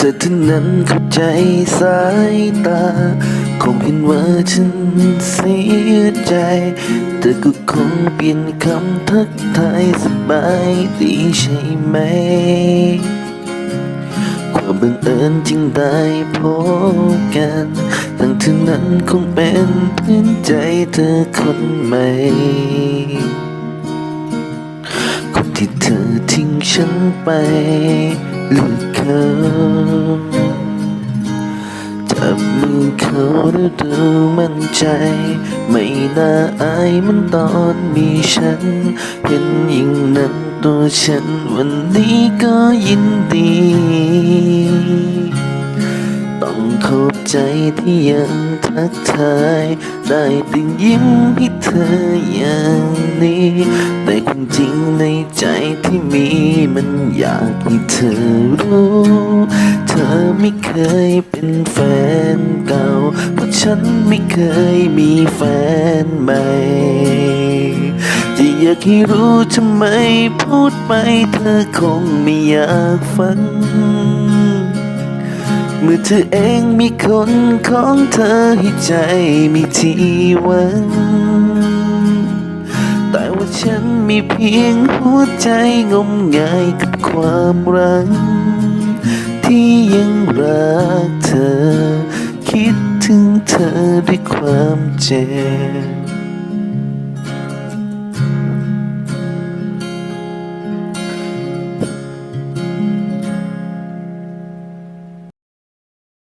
แต่เท่านั้นเข้าใจสายตา คงเห็นว่าฉันเสียใจ แต่ก็คงเปลี่ยนคำทักทายสบายดีใช่ไหม ความบังเอิญจึงได้พบกันทั้งที่นั้นคงเป็นเพื่อนใจเธอคนใหม่คนที่เธอทิ้งฉันไปหลือเกิน มือเขาแล้วดูมั่นใจ ไม่น่าอายมันตอนมีฉันเห็นยิ่งนั้นตัวฉันวันนี้ก็ยินดี ต้องขอบใจที่ยัง ทักทายได้แต่ยิ้มให้เธออย่างนี้ แต่ความจริงในใจที่มีมันอยากให้เธอรู้ เธอไม่เคยเป็นแฟนเก่า เพราะฉันไม่เคยมีแฟนใหม่จะอยากให้รู้ทำไมพูดไปเธอคงไม่อยากฟัง เมื่อเธอเองมีคนของเธอให้ใจมีที่หวัง แต่ว่าฉันมีเพียงหัวใจงมงายกับความรักที่ยังรักเธอ คิดถึงเธอด้วยความเจ็บ